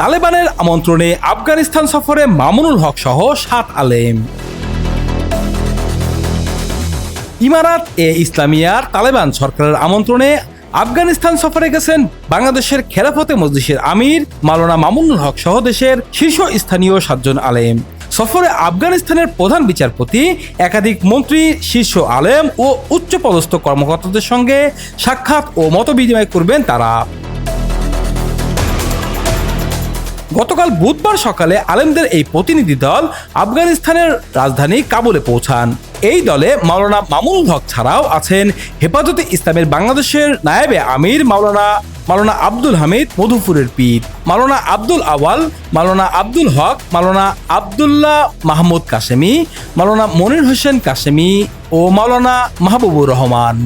তালেবানের আমন্ত্রণে আফগানিস্তান সফরে মামুনুল হক সহ সাত আলেম। ইমারাত এ ইসলামিয়ার তালেবান সরকারের আমন্ত্রণে আফগানিস্তান সফরে গেছেন বাংলাদেশের খেলাফতে মজলিসের আমির মাওলানা মামুনুল হক সহ দেশের শীর্ষ স্থানীয় সাতজন আলেম। সফরে আফগানিস্তানের প্রধান বিচারপতি, একাধিক মন্ত্রী, শীর্ষ আলেম ও উচ্চপদস্থ কর্মকর্তাদের সঙ্গে সাক্ষাৎ ও মতবিনিময় করবেন তারা। গতকাল বুধবার সকালে আলেমদের এই প্রতিনিধি দল আফগানিস্তানের রাজধানী কাবুলে পৌঁছান। এই দলে মাওলানা মামুনুল হক ছাড়াও আছেন হেফাজতে ইসলামের বাংলাদেশের নায়েবে আমির মাওলানা মাওলানা আব্দুল হামিদ মধুপুরের পীর, মাওলানা আব্দুল আওয়াল, মাওলানা আব্দুল হক, মাওলানা আবদুল্লাহ মাহমুদ কাশেমি, মাওলানা মনির হোসেন কাশেমি ও মাওলানা মাহবুবুর রহমান।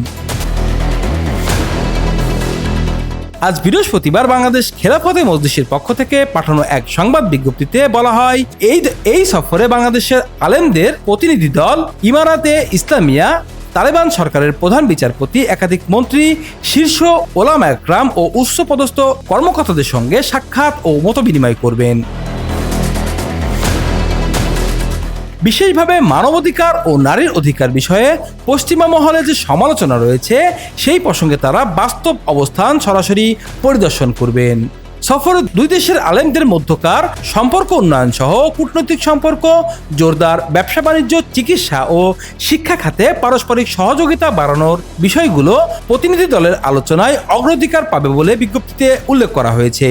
আজ বৃহস্পতিবার বাংলাদেশ খেলাফতে মজলিসের পক্ষ থেকে পাঠানো এক সংবাদ বিজ্ঞপ্তিতে বলা হয়, এই এই সফরে বাংলাদেশের আলেমদের প্রতিনিধি দল, ইমারাতে ইসলামিয়া, তালেবান সরকারের প্রধান বিচারপতি, একাধিক মন্ত্রী, শীর্ষ ওলাম একরাম ও উচ্চপদস্থ কর্মকর্তাদের সঙ্গে সাক্ষাৎ ও মত বিনিময় করবেন। বিশেষভাবে মানবাধিকার ও নারীর অধিকার বিষয়ে পশ্চিমা মহলে যে সমালোচনা রয়েছে, সেই প্রসঙ্গে তারা বাস্তব অবস্থান সরাসরি পরিদর্শন করবেন। সফরে দুই দেশের আলেমদের মধ্যকার সম্পর্ক উন্নয়ন সহ কূটনৈতিক সম্পর্ক, জোরদার ব্যবসা বাণিজ্য, চিকিৎসা ও শিক্ষা খাতে পারস্পরিক সহযোগিতা বাড়ানোর বিষয়গুলো প্রতিনিধি দলের আলোচনায় অগ্রাধিকার পাবে বলে বিজ্ঞপ্তিতে উল্লেখ করা হয়েছে।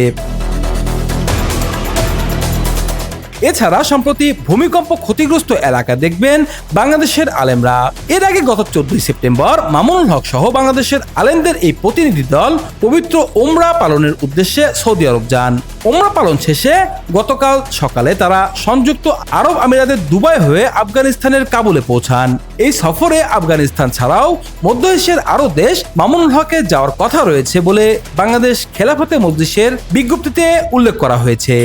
এছাড়া সম্প্রতি ভূমিকম্প ক্ষতিগ্রস্ত এলাকা দেখবেন বাংলাদেশের আলেমরা। এর আগে গত চোদ্দই সেপ্টেম্বর মামুনুল হক সহ বাংলাদেশের আলেমদের এই প্রতিনিধি দল পবিত্র ওমরা পালনের উদ্দেশ্যে সৌদি আরব যান। ওমরা পালন শেষে গতকাল সকালে তারা সংযুক্ত আরব আমিরাতের দুবাই হয়ে আফগানিস্তানের কাবুলে পৌঁছান। এই সফরে আফগানিস্তান ছাড়াও মধ্য এশিয়ার আরও দেশ মামুনুল হকে যাওয়ার কথা রয়েছে বলে বাংলাদেশ খেলাফতে মজলিসের বিজ্ঞপ্তিতে উল্লেখ করা হয়েছে।